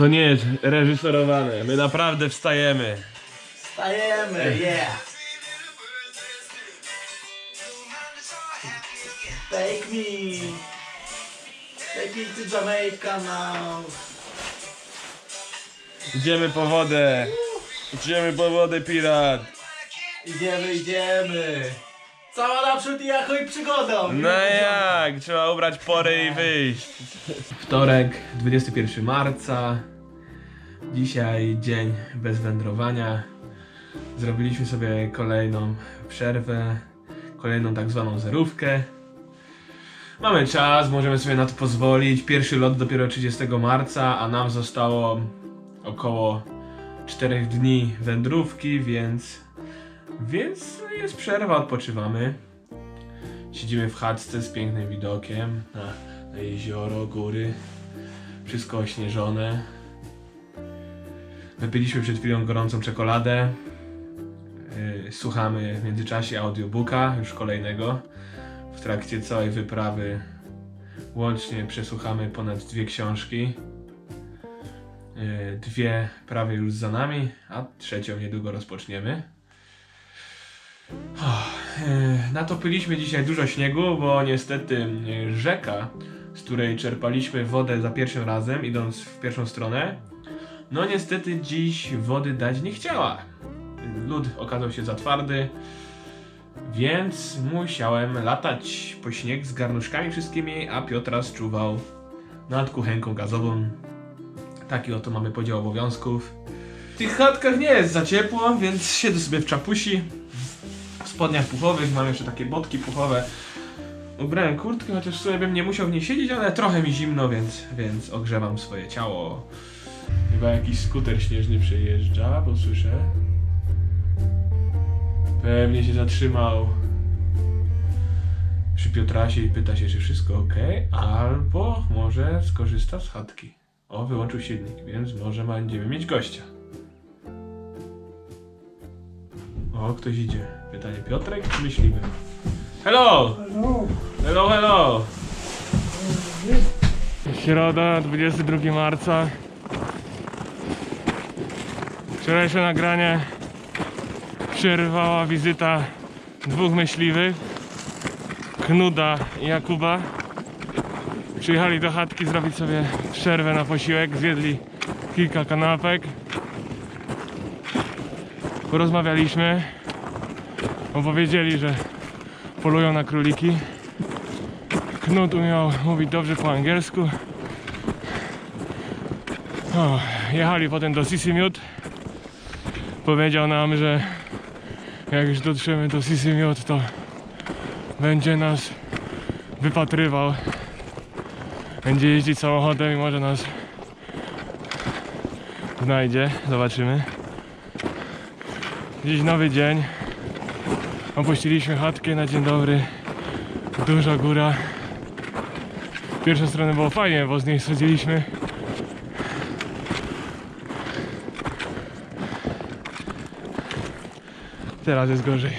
To nie jest reżyserowane. My naprawdę wstajemy. Stajemy, yeah! Take me! Take me to Jamaica now! Idziemy po wodę. Idziemy po wodę, pirat. Idziemy, idziemy! Cała naprzód i ahoj przygodą! No jak? Trzeba ubrać pory i wyjść. Wtorek, 21 marca. Dzisiaj dzień bez wędrowania. Zrobiliśmy sobie kolejną przerwę, kolejną tak zwaną zerówkę. Mamy czas, możemy sobie na to pozwolić. Pierwszy lot dopiero 30 marca, a nam zostało około 4 dni wędrówki, więc więc jest przerwa, odpoczywamy. Siedzimy w chatce z pięknym widokiem na, jezioro, góry. Wszystko ośnieżone. Wypiliśmy przed chwilą gorącą czekoladę. Yy, słuchamy w międzyczasie audiobooka, już kolejnego. W trakcie całej wyprawy łącznie przesłuchamy ponad dwie książki. Yy, Dwie prawie już za nami, a trzecią niedługo rozpoczniemy. E, Natopiliśmy dzisiaj dużo śniegu, bo niestety rzeka, z której czerpaliśmy wodę za pierwszym razem, idąc w pierwszą stronę, no niestety dziś wody dać nie chciała. Lód okazał się za twardy, więc musiałem latać po śnieg z garnuszkami wszystkimi, a Piotras czuwał nad kuchenką gazową. Taki oto mamy podział obowiązków. W tych chatkach nie jest za ciepło, więc siedzę sobie w czapusi, w spodniach puchowych, mam jeszcze takie botki puchowe. Ubrałem kurtkę, chociaż w sumie bym nie musiał w niej siedzieć, ale trochę mi zimno, więc, więc ogrzewam swoje ciało. Chyba jakiś skuter śnieżny przejeżdża, bo słyszę. Pewnie się zatrzymał przy Piotrasie i pyta się, czy wszystko ok, albo może skorzysta z chatki. O, wyłączył silnik, więc może będziemy mieć gościa. O, ktoś idzie. Pytanie Piotrek czy myśliwy? Hello! Hello, hello! Środa, 22 marca. Wczorajsze nagranie przerwała wizyta dwóch myśliwych. Knuda i Jakuba. Przyjechali do chatki zrobić sobie przerwę na posiłek. Zjedli kilka kanapek. Porozmawialiśmy. Opowiedzieli, że polują na króliki. Knut umiał mówić dobrze po angielsku. O, jechali potem do Sisimiut. Powiedział nam, że jak już dotrzemy do Sisimiut, to będzie nas wypatrywał. Będzie jeździć samochodem i może nas znajdzie. Zobaczymy. Dziś nowy dzień. Opuściliśmy chatkę na dzień dobry. Duża góra. Pierwszą stronę było fajnie, bo z niej schodziliśmy. Teraz jest gorzej.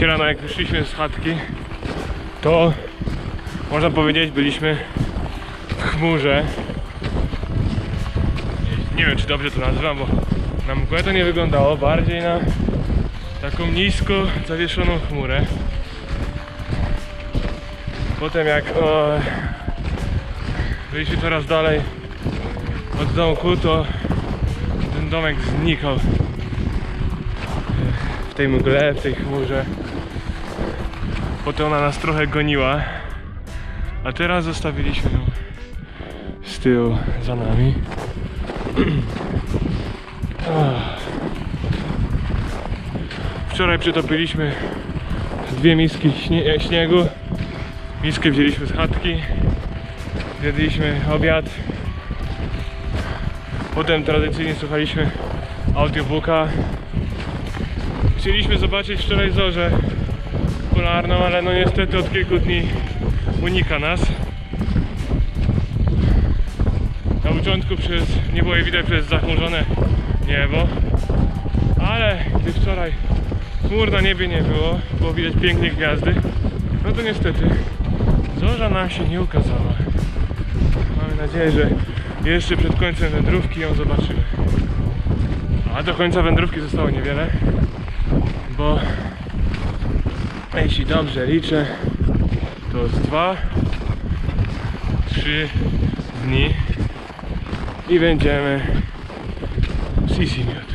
Dziś rano jak wyszliśmy z chatki, to można powiedzieć byliśmy w chmurze. Nie wiem czy dobrze to nazywam, bo na mgłę to nie wyglądało, bardziej na taką nisko zawieszoną chmurę. Potem jak o, byliśmy coraz dalej od domku, to ten domek znikał w tej mgle, w tej chmurze. Potem ona nas trochę goniła, a teraz zostawiliśmy ją z tyłu za nami. Wczoraj przytopiliśmy dwie miski śnie śniegu. Miskę wzięliśmy z chatki. Zjedliśmy obiad. Potem tradycyjnie słuchaliśmy audiobooka. Chcieliśmy zobaczyć wczoraj zorzę polarną, ale no niestety od kilku dni unika nas. Na początku przez, nie było jej widać przez zachmurzone niebo, ale gdy wczoraj chmur na niebie nie było, było widać pięknie gwiazdy, no to niestety zorza nam się nie ukazała. Mamy nadzieję, że jeszcze przed końcem wędrówki ją zobaczymy. A do końca wędrówki zostało niewiele, bo jeśli dobrze liczę, to z dwa, trzy dni i będziemy w Sisimiut.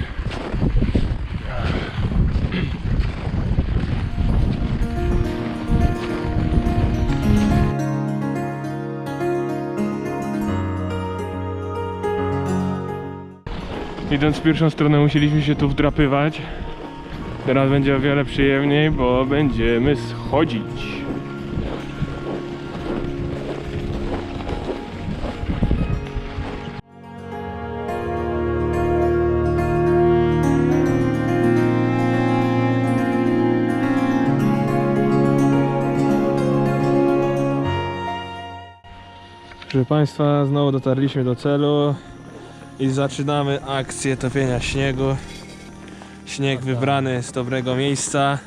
Idąc w pierwszą stronę musieliśmy się tu wdrapywać. Teraz będzie o wiele przyjemniej, bo będziemy schodzić. Proszę Państwa, znowu dotarliśmy do celu i zaczynamy akcję topienia śniegu. Śnieg wybrany z dobrego miejsca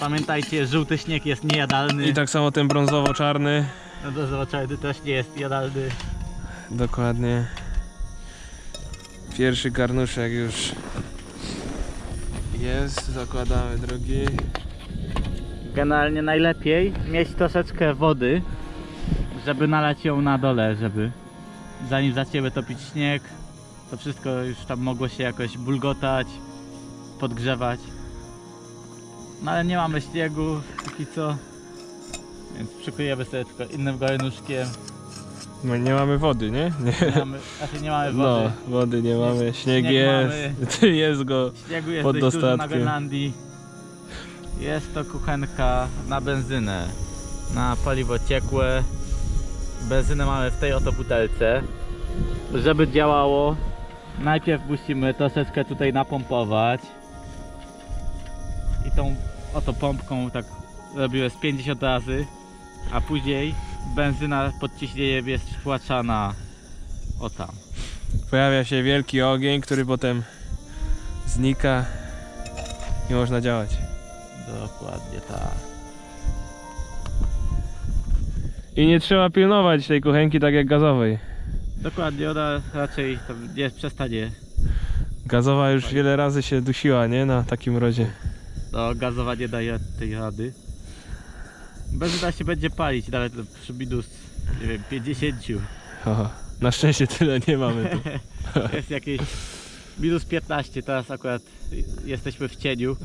Pamiętajcie, żółty śnieg jest niejadalny. i tak samo ten brązowo-czarny. No to zobaczmy, też nie jest jadalny. Dokładnie. Pierwszy garnuszek już jest, zakładamy drugi. Generalnie najlepiej mieć troszeczkę wody, żeby nalać ją na dole, żeby zanim zaczniemy topić śnieg, to wszystko już tam mogło się jakoś bulgotać, podgrzewać. No ale nie mamy śniegu póki co, więc przykujemy sobie tylko innym garnuszkiem. No nie mamy wody, nie? nie. Nie mamy, znaczy nie mamy No, wody. wody nie mamy, śnieg, Śnieg jest, jest go. Śniegu jest pod dość dużo na dostatkiem. Grenlandii. Jest to kuchenka na benzynę, na paliwo ciekłe. Benzynę mamy w tej oto butelce. Żeby działało, najpierw musimy troszeczkę tutaj napompować. I tą oto pompką tak robiłem z 50 razy, a później benzyna pod ciśnieniem jest wtłaczana o tam. Pojawia się wielki ogień, który potem znika i można działać. Dokładnie tak. I nie trzeba pilnować tej kuchenki tak jak gazowej. Dokładnie, ona raczej tam nie przestanie. Gazowa już wiele razy się dusiła, nie? Na takim rodzie. No, gazowanie daje tej rady. Benzyna się będzie palić nawet przy minus, nie wiem, 50. Haha. Na szczęście tyle nie mamy tu. Jest jakieś minus 15, teraz akurat jesteśmy w cieniu.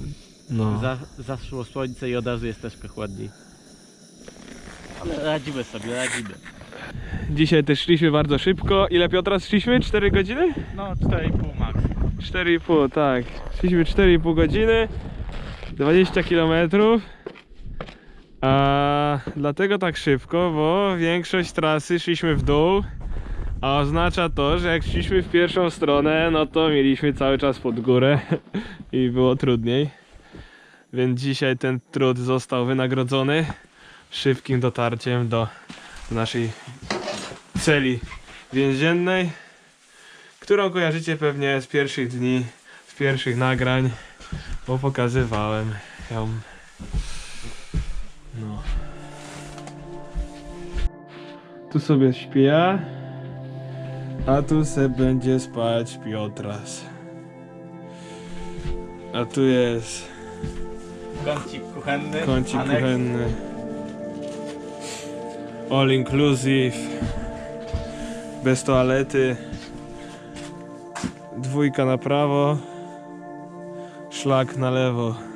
No. Za, zaszło słońce i od razu jest troszkę chłodniej. Ale radzimy sobie, radzimy. Dzisiaj też szliśmy bardzo szybko. Ile Piotra szliśmy? 4 godziny? No, 4,5 max. 4,5, tak. Szliśmy 4,5 godziny, 20 km. A dlatego tak szybko, bo większość trasy szliśmy w dół, a oznacza to, że jak szliśmy w pierwszą stronę, no to mieliśmy cały czas pod górę i było trudniej. Więc dzisiaj ten trud został wynagrodzony szybkim dotarciem do, naszej celi więziennej którą kojarzycie pewnie z pierwszych dni, z pierwszych nagrań, bo pokazywałem ją. No. Tu sobie śpię a tu se będzie spać Piotras. A tu jest Kącik kuchenny. kącik aneks. kuchenny. All inclusive. Bez toalety. Dwójka na prawo. Szlak na lewo.